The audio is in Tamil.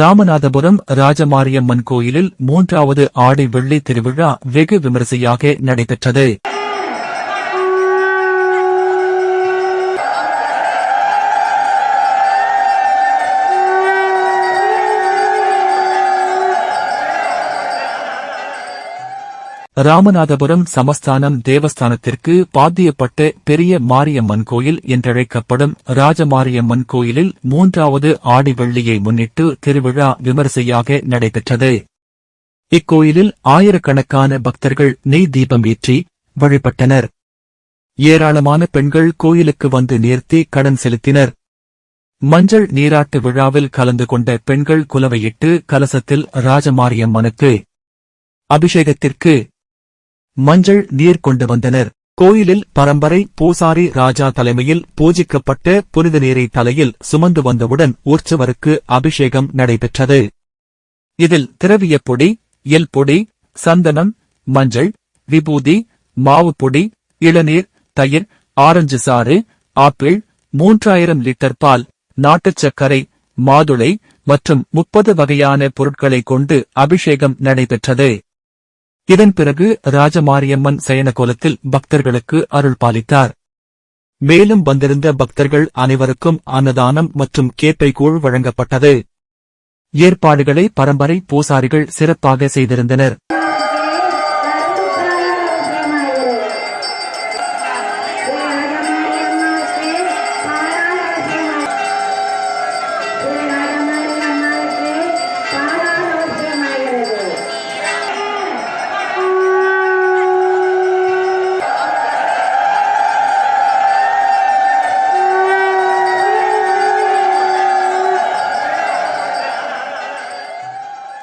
ராமநாதபுரம் ராஜமாரியம்மன் கோயிலில் மூன்றாவது ஆடி வெள்ளி திருவிழா வெகு விமரிசையாக நடைபெற்றது. ராமநாதபுரம் சமஸ்தானம் தேவஸ்தானத்திற்கு பாத்தியப்பட்ட பெரிய மாரியம்மன் கோயில் என்றழைக்கப்படும் ராஜமாரியம்மன் கோயிலில் மூன்றாவது ஆடி வெள்ளியை முன்னிட்டு திருவிழா விமரிசையாக நடைபெற்றது. இக்கோயிலில் ஆயிரக்கணக்கான பக்தர்கள் நெய் தீபம் ஏற்றி வழிபட்டனர். ஏராளமான பெண்கள் கோயிலுக்கு வந்து நேர்த்தி கடன் செலுத்தினர். மஞ்சள் நீராட்டு விழாவில் கலந்து கொண்ட பெண்கள் குலவையிட்டு கலசத்தில் ராஜமாரியம்மனுக்கு அபிஷேகத்திற்கு மஞ்சள் நீர் கொண்டு வந்தனர். கோயிலில் பரம்பரை பூசாரி ராஜா தலைமையில் பூஜிக்கப்பட்ட புனித நீரை தலையில் சுமந்து வந்தவுடன் உற்சவருக்கு அபிஷேகம் நடைபெற்றது. இதில் திரவிய பொடி எல் பொடி சந்தனம் மஞ்சள் விபூதி மாவு பொடி இளநீர் தயிர் ஆரஞ்சு சாறு ஆப்பிள் மூன்றாயிரம் லிட்டர் பால் நாட்டுச் சர்க்கரை மாதுளை மற்றும் முப்பது வகையான பொருட்களைக் கொண்டு அபிஷேகம் நடைபெற்றது. இதன் பிறகு ராஜமாரியம்மன் சயனகோலத்தில் பக்தர்களுக்கு அருள் பாலித்தார். மேலும் வந்திருந்த பக்தர்கள் அனைவருக்கும் அன்னதானம் மற்றும் கேப்பைக்கூழ் வழங்கப்பட்டது. ஏற்பாடுகளை பரம்பரை பூசாரிகள் சிறப்பாக செய்திருந்தனர்.